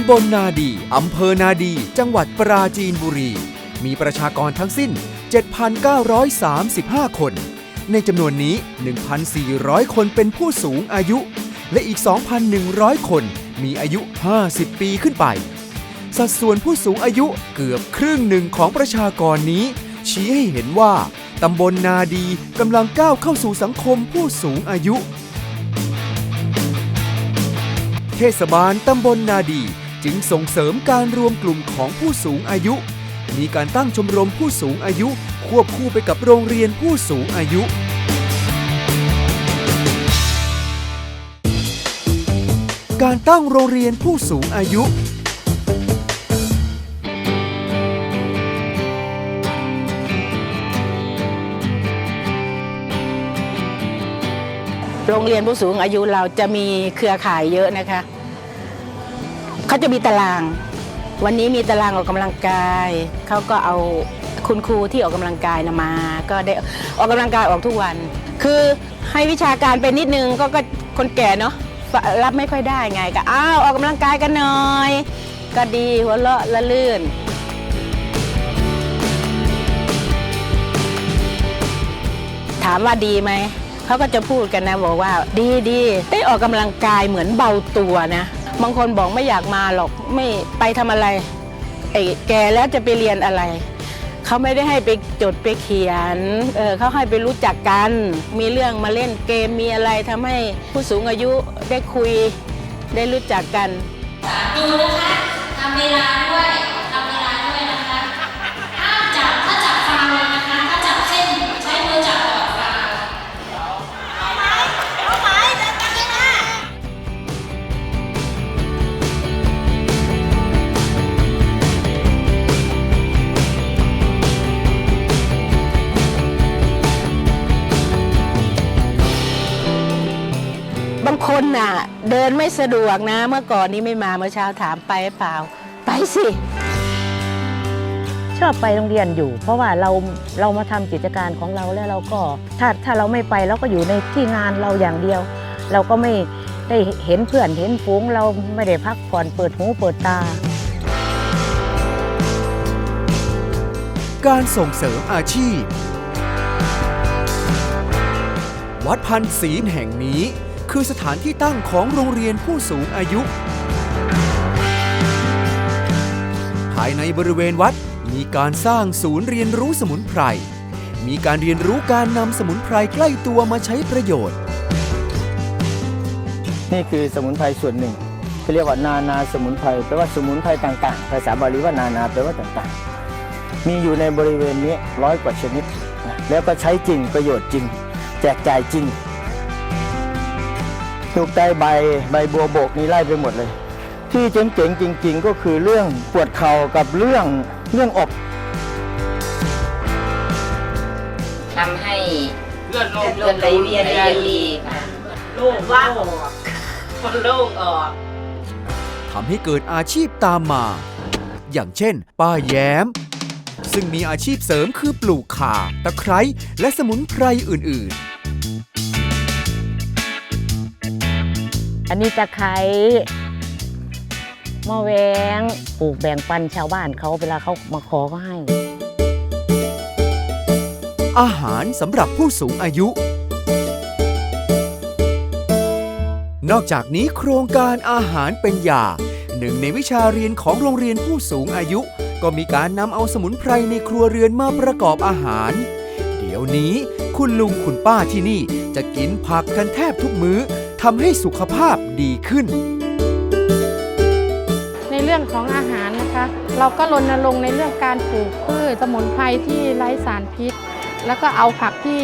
ำบลนาดี อำเภอนาดี จังหวัดปราจีนบุรี มีประชากรทั้งสิ้น 7,935 คน ในจำนวนนี้ 1,400 คนเป็นผู้สูงอายุ และอีก 2,100 คนมีอายุ 50 ปีขึ้นไป สัดส่วนผู้สูงอายุเกือบครึ่งหนึ่งของประชากรนี้ ชี้ให้เห็นว่าตำบลนาดีกำลังก้าวเข้าสู่สังคมผู้สูงอายุเทศบาลตำบลนาดี จึงส่งเสริมการรวมกลุ่มของผู้สูงอายุ มีการตั้งชมรมผู้สูงอายุ ควบคู่ไปกับโรงเรียนผู้สูงอายุ การตั้งโรงเรียนผู้สูงอายุโรงเรียนผู้สูงอายุเราจะมีเครือข่ายเยอะนะคะ เขาจะมีตาราง วันนี้มีตารางออกกำลังกายเขาก็เอาคุณครูที่ออกกำลังกายนะมา ก็ได้ออกกำลังกายออกทุกวัน คือให้วิชาการไปนิดนึงก็ก็คนแก่เนาะรับไม่ค่อยได้ไงก็อ้าวออกกำลังกายกันหน่อย ก็ดีหัวเราะละลื่นถามว่าดีไหม เขาก็จะพูดกันนะบอกว่าดีดีได้ออกกำลังกายเหมือนเบาตัวนะ บางคนบอกไม่อยากมาหรอกไม่ไปทำอะไรไอ้แกแล้วจะไปเรียนอะไรเขาไม่ได้ให้ไปจดไปเขียนเออเขาให้ไปรู้จักกัน มีเรื่องมาเล่นเกมมีอะไรทำให้ผู้สูงอายุได้คุยได้รู้จักกันดูนะคะทำเวลาด้วย คนน่ะ เดินไม่สะดวกนะ เมื่อก่อนนี้ไม่มาเมื่อเช้าถามไปเปล่า ไปสิ ชอบไปโรงเรียนอยู่ เพราะว่าเราเรามาทำกิจการของเราแล้วเราก็ถ้าถ้าเราไม่ไปเราก็อยู่ในที่งานเราอย่างเดียว เราก็ไม่ได้เห็นเพื่อนเห็นฝูงเราไม่ได้พักผ่อนเปิดหูเปิดตา การส่งเสริมอาชีพ วัดพันศีลแห่งนี้ คือสถานที่ตั้งของโรงเรียนผู้สูงอายุ ภายในบริเวณวัดมีการสร้างศูนย์เรียนรู้สมุนไพร มีการเรียนรู้การนำสมุนไพรใกล้ตัวมาใช้ประโยชน์ นี่คือสมุนไพรส่วนหนึ่งที่เรียกว่านานาสมุนไพรแปลว่าสมุนไพรต่างๆ ภาษาบาลีว่านานาแปลว่าต่างๆ มีอยู่ในบริเวณนี้ร้อยกว่าชนิด แล้วก็ใช้จริงประโยชน์จริง แจกจ่ายจริง ลูกไตใบใบบัวบกนี่ไล่ไปหมดเลย ที่เจ๋งๆจริง ๆ ก็คือเรื่องปวดเข่ากับเรื่องเรื่องอกทำให้เลือดเลือดไหลเวียนได้ดีค่ะลูกว่าคนลูกออกทำให้เกิดอาชีพตามมา อย่างเช่น ป้าแย้ม ซึ่งมีอาชีพเสริมคือปลูกข่า ตะไคร้และสมุนไพรอื่น อันนี้ตะไคร้มะแวงปลูกแบ่งปันชาวบ้านเขาเวลาเขามาขอก็ให้ อาหารสำหรับผู้สูงอายุ นอกจากนี้โครงการอาหารเป็นยาหนึ่งในวิชาเรียนของโรงเรียนผู้สูงอายุ ก็มีการนำเอาสมุนไพรในครัวเรือนมาประกอบอาหาร เดี๋ยวนี้คุณลุงคุณป้าที่นี่จะกินผักกันแทบทุกมื้อ ทำให้สุขภาพดีขึ้น ในเรื่องของอาหารนะคะ เราก็รณรงค์ในเรื่องการปลูกพืชสมุนไพรที่ไร้สารพิษ แล้วก็เอาผักที่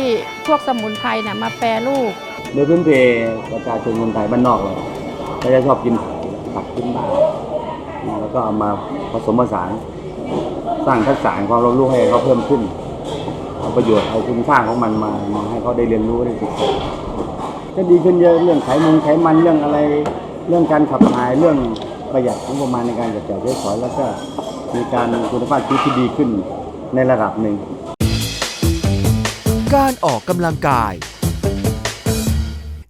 พวกสมุนไพรน่ะมาแปรรูปโดยพื้นเพประชาชนคนไทยบ้านนอกเราก็จะชอบกินผักผักขึ้นบ้านแล้วก็เอามาผสมผสานสร้างทักษะความรู้ให้เขาเพิ่มขึ้นเอาประโยชน์เอาคุณค่าของมันมามาให้เขาได้เรียนรู้ได้ศึกษา ก็ดีขึ้นเยอะเรื่องไขมันไขมันเรื่องอะไร เรื่องการขับถ่ายเรื่องประหยัดงบประมาณในการจัดจ่ายใช้สอยแล้วก็มีการคุณภาพชีวิตที่ดีขึ้นในระดับหนึ่ง การออกกำลังกาย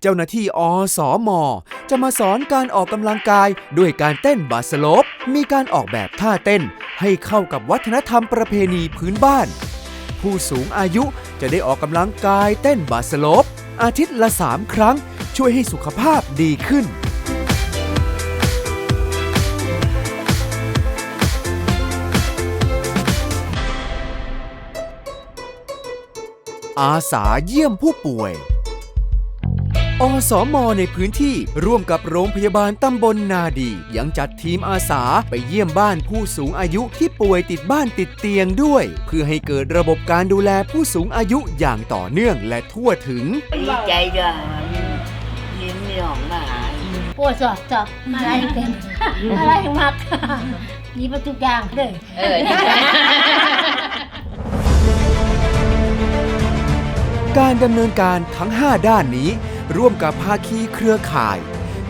เจ้าหน้าที่อสอมอจะมาสอนการออกกำลังกายด้วยการเต้นบาสโลป มีการออกแบบท่าเต้น ให้เข้ากับวัฒนธรรมประเพณีพื้นบ้าน ผู้สูงอายุจะได้ออกกำลังกายเต้นบาสโลป อาทิตย์ละ 3 ครั้ง ช่วยให้สุขภาพดีขึ้น อาสาเยี่ยมผู้ป่วย อสมในพื้นที่ร่วมกับโรงพยาบาลตำบลนาดี ยังจัดทีมอาสาไปเยี่ยมบ้านผู้สูงอายุที่ป่วยติดบ้านติดเตียงด้วย เพื่อให้เกิดระบบการดูแลผู้สูงอายุอย่างต่อเนื่องและทั่วถึงดีใจด้วยยิ้มมีของมาปวดสอบสอบอะไรเป็นอะไรมักมีประทุกอย่างเลยเออดีใจการดำเนินการทั้ง 5 ด้านนี้ ร่วมกับภาคีเครือข่าย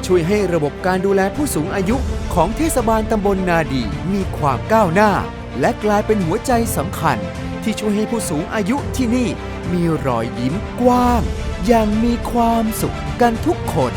ช่วยให้ระบบการดูแลผู้สูงอายุของเทศบาลตำบลนาดีมีความก้าวหน้า และกลายเป็นหัวใจสำคัญ ที่ช่วยให้ผู้สูงอายุที่นี่มีรอยยิ้มกว้าง อย่างมีความสุขกันทุกคน